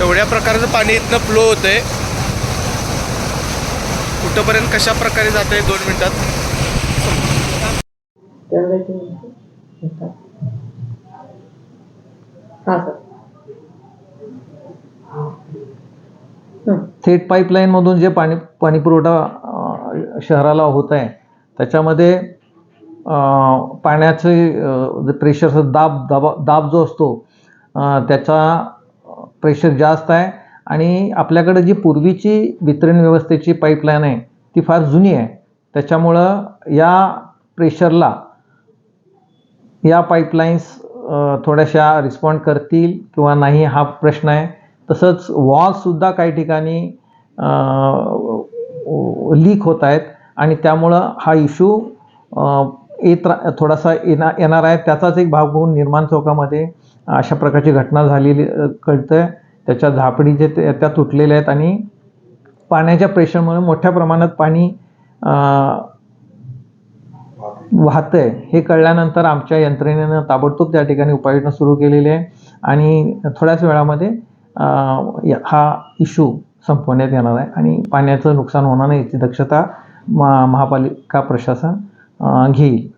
एवढ्या प्रकारचं पाणी इथनं फ्लो होतंय. कुठंपर्यंत कशा प्रकारे जात आहे दोन मिनिटात. थेट पाईपलाईनमधून जे पाणी पाणी पुरवठा शहराला होत आहे त्याच्यामध्ये पाण्याचे प्रेशरचा दाब दाबा दाब जो असतो त्याचा प्रेशर जास्त आहे आणि आपल्याकडे जी पूर्वीची वितरण व्यवस्थेची पाईपलाईन आहे ती फार जुनी आहे. त्याच्यामुळं या प्रेशरला या पाईपलाईन्स थोड्याशा रिस्पॉन्ड करतील किंवा नाही हा प्रश्न आहे. तसंच वॉल्ससुद्धा काही ठिकाणी लीक होत आहेत आणि त्यामुळं हा इश्यू येत रा थोडासा येणार येणार आहे. त्याचाच एक भाग होऊन निर्माण चौकामध्ये अशा प्रकारची घटना झालेली कळतं आहे त्याच्या झापडी जे ते- त्या तुटलेल्या आहेत आणि पाण्याच्या प्रेशरमुळे मोठ्या प्रमाणात पाणी वाहतं वाहतंय. हे कळल्यानंतर आमच्या यंत्रणेनं ताबडतोब त्या ठिकाणी उपाययोजना सुरू केलेली आहे. आणि थोड्याच वेळामध्ये हा इश्यू संपवण्यात येणार आहे. आणि पाण्याचं नुकसान होणार नाही याची दक्षता महापालिका प्रशासन घेईल.